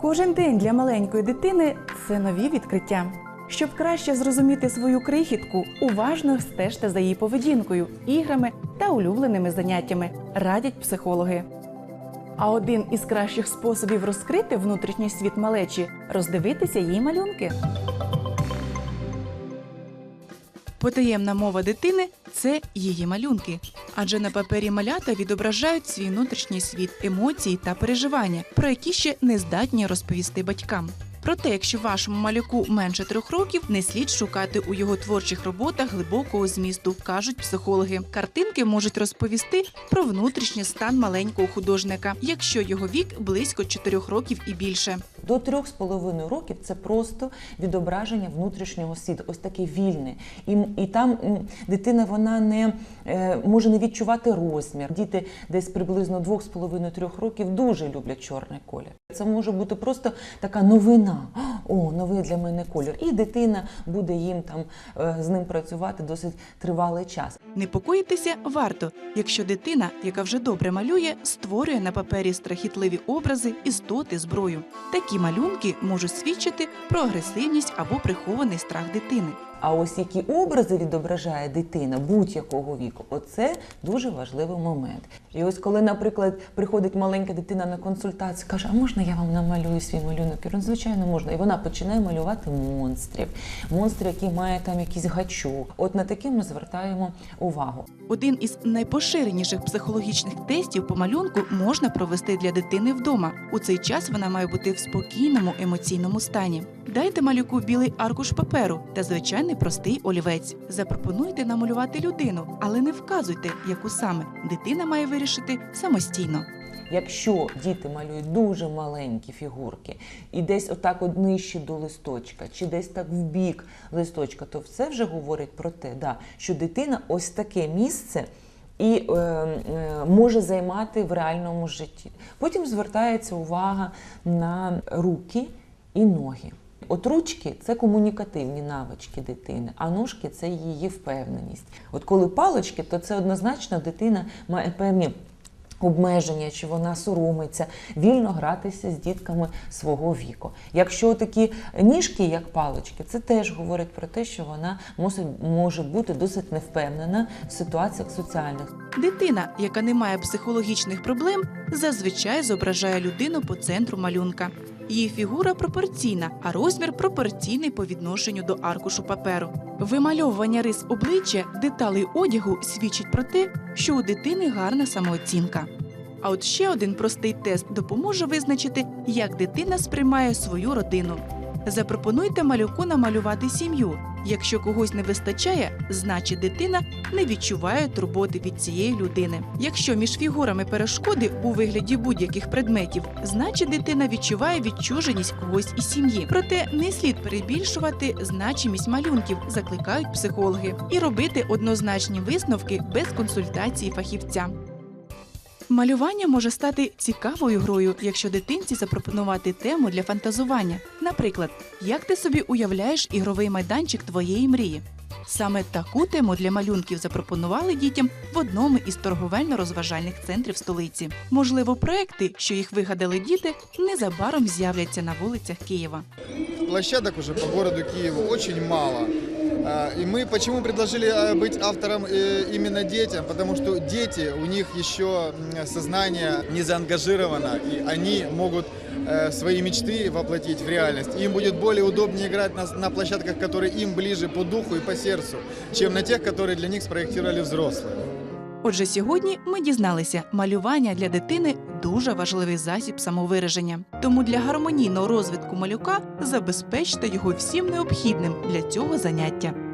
Кожен день для маленької дитини це нові відкриття. Щоб краще зрозуміти свою крихітку, уважно стежте за її поведінкою, іграми та улюбленими заняттями, радять психологи. А один із кращих способів розкрити внутрішній світ малечі роздивитися її малюнки. Потаємна мова дитини це її малюнки. Адже на папері малята відображають свій внутрішній світ, емоції та переживання, про які ще не здатні розповісти батькам. Проте, якщо вашому малюку менше трьох років, не слід шукати у його творчих роботах глибокого змісту, кажуть психологи. Картинки можуть розповісти про внутрішній стан маленького художника, якщо його вік близько чотирьох років і більше. До трьох з половиною років це просто відображення внутрішнього світу, ось таке вільне. І, і там дитина вона не е, може не відчувати розмір. Діти десь приблизно двох з половиною трьох років дуже люблять чорний колір. Це може бути просто така новина. О, новий для мене колір. І дитина буде їм там е, з ним працювати досить тривалий час. Непокоїтися варто, якщо дитина, яка вже добре малює, створює на папері страхітливі образи, істоти, зброю. Такі малюнки можуть свідчити про агресивність або прихований страх дитини. А ось які образи відображає дитина будь-якого віку, оце дуже важливий момент. І ось коли, наприклад, приходить маленька дитина на консультацію, каже, а можна я вам намалюю свій малюнок? «Ну, звичайно, можна. І вона починає малювати монстрів, монстр, який має там якийсь гачок. От на такі ми звертаємо увагу. Один із найпоширеніших психологічних тестів по малюнку можна провести для дитини вдома. У цей час вона має бути в спокійному емоційному стані. Дайте малюку білий аркуш паперу та звичайний простий олівець. Запропонуйте намалювати людину, але не вказуйте, яку саме дитина має вирішити самостійно. Якщо діти малюють дуже маленькі фігурки і десь отак от нижче до листочка, чи десь так в бік листочка, то це вже говорить про те, да, що дитина ось таке місце і е, е, може займати в реальному житті. Потім звертається увага на руки і ноги. От ручки це комунікативні навички дитини, а ножки це її впевненість. От коли палички, то це однозначно дитина має певні обмеження, чи вона соромиться, вільно гратися з дітками свого віку. Якщо такі ніжки, як палички, це теж говорить про те, що вона може бути досить невпевнена в ситуаціях соціальних. Дитина, яка не має психологічних проблем, зазвичай зображає людину по центру малюнка. Її фігура пропорційна, а розмір пропорційний по відношенню до аркушу паперу. Вимальовування рис обличчя, деталей одягу свідчить про те, що у дитини гарна самооцінка. А от ще один простий тест допоможе визначити, як дитина сприймає свою родину. Запропонуйте малюку намалювати сім'ю. Якщо когось не вистачає, значить дитина не відчуває турботи від цієї людини. Якщо між фігурами перешкоди у вигляді будь-яких предметів, значить дитина відчуває відчуженість когось із сім'ї. Проте не слід перебільшувати значимість малюнків, закликають психологи, і робити однозначні висновки без консультації фахівця. Малювання може стати цікавою грою, якщо дитинці запропонувати тему для фантазування. Наприклад, як ти собі уявляєш ігровий майданчик твоєї мрії? Саме таку тему для малюнків запропонували дітям в одному із торговельно-розважальних центрів столиці. Можливо, проекти, що їх вигадали діти, незабаром з'являться на вулицях Києва. Площадок уже по городу Киеву очень мало. А, И мы почему предложили а, быть автором э, именно детям? Потому что дети, у них еще сознание не заангажировано, и они могут э, свои мечты воплотить в реальность. Им будет более удобнее играть на, на площадках, которые им ближе по духу и по сердцу, чем на тех, которые для них спроектировали взрослые. Отже, сьогодні ми дізналися, малювання для дитини дуже важливий засіб самовираження. Тому для гармонійного розвитку малюка забезпечте його всім необхідним для цього заняття.